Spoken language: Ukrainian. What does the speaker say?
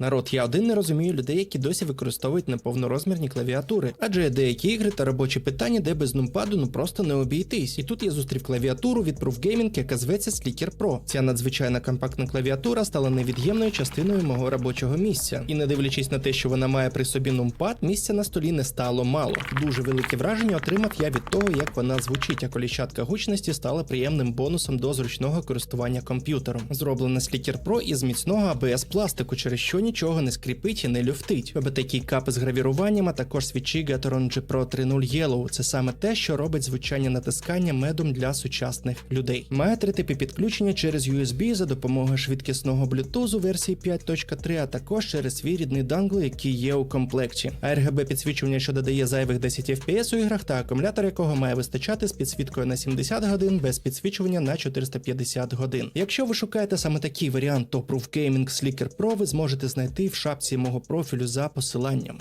Народ, я один не розумію людей, які досі використовують неповнорозмірні клавіатури, адже є деякі ігри та робочі питання, де без нумпаду ну просто не обійтись. І тут я зустрів клавіатуру від Proof Gaming, яка зветься Slicker Pro. Ця надзвичайна компактна клавіатура стала невід'ємною частиною мого робочого місця. І не дивлячись на те, що вона має при собі нумпад, місця на столі не стало мало. Дуже велике враження отримав я від того, як вона звучить, а коліщатка гучності стала приємним бонусом до зручного користування комп'ютером. Зроблена Slicker Pro із міцного ABS пластику, через що нічого не скріпить і не люфтить. Робить такі капи з гравіруванням, а також свічі Gateron G Pro 3.0 Yellow. Це саме те, що робить звучання натискання медом для сучасних людей. Має три типи підключення через USB за допомогою швидкісного Bluetooth версії 5.3, а також через свій рідний дангл, який є у комплекті. RGB підсвічування, що додає зайвих 10 FPS у іграх, та акумулятор якого має вистачати з підсвіткою на 70 годин без підсвічування на 450 годин. Якщо ви шукаєте саме такий варіант, то Proof Gaming Slicker Pro ви зможете знайти в шапці мого профілю за посиланням.